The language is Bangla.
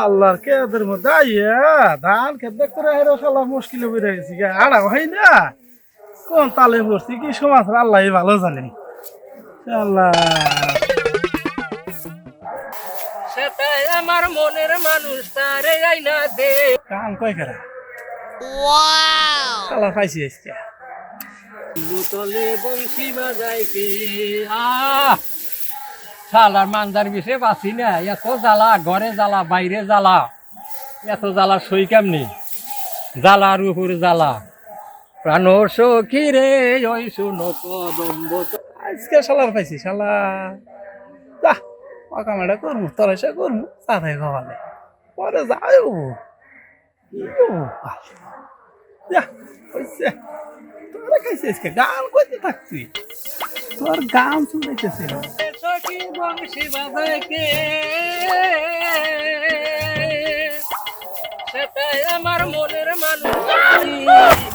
আল্লাহর কেদের মধ্যে আইয়া ধান খেত হেরো শালা মুশকিলে বেড়ে গেছি গা। আড়া হয় না? কোন তালে পড়ছি কি সমাজ? আল্লাহ ভালো জানেন আল্লাহ সেটাই আমার মনের মানুষ তারে আইনা দে। কয় কেরা? শালা পাইছি আজকে। বুতলে বংশী বাজায় কে? মানজার বিষে বাঁচি না। এত জ্বালা, ঘরে জ্বালা, বাইরে জ্বালা। এত জ্বালা সই কেমনি? জ্বালার উপর জ্বালা। প্রাণ সখী রে, ওই শুনো কদম্ব আজকে শালার পাইছি, শালা। যা কামাটা করব তোর এসে করব তাতে খাওয়ালে পরে যাও যা, হইছে। আজকে গান করতে থাকছি তোর গান কে সেটাই আমার মনের মানুষ।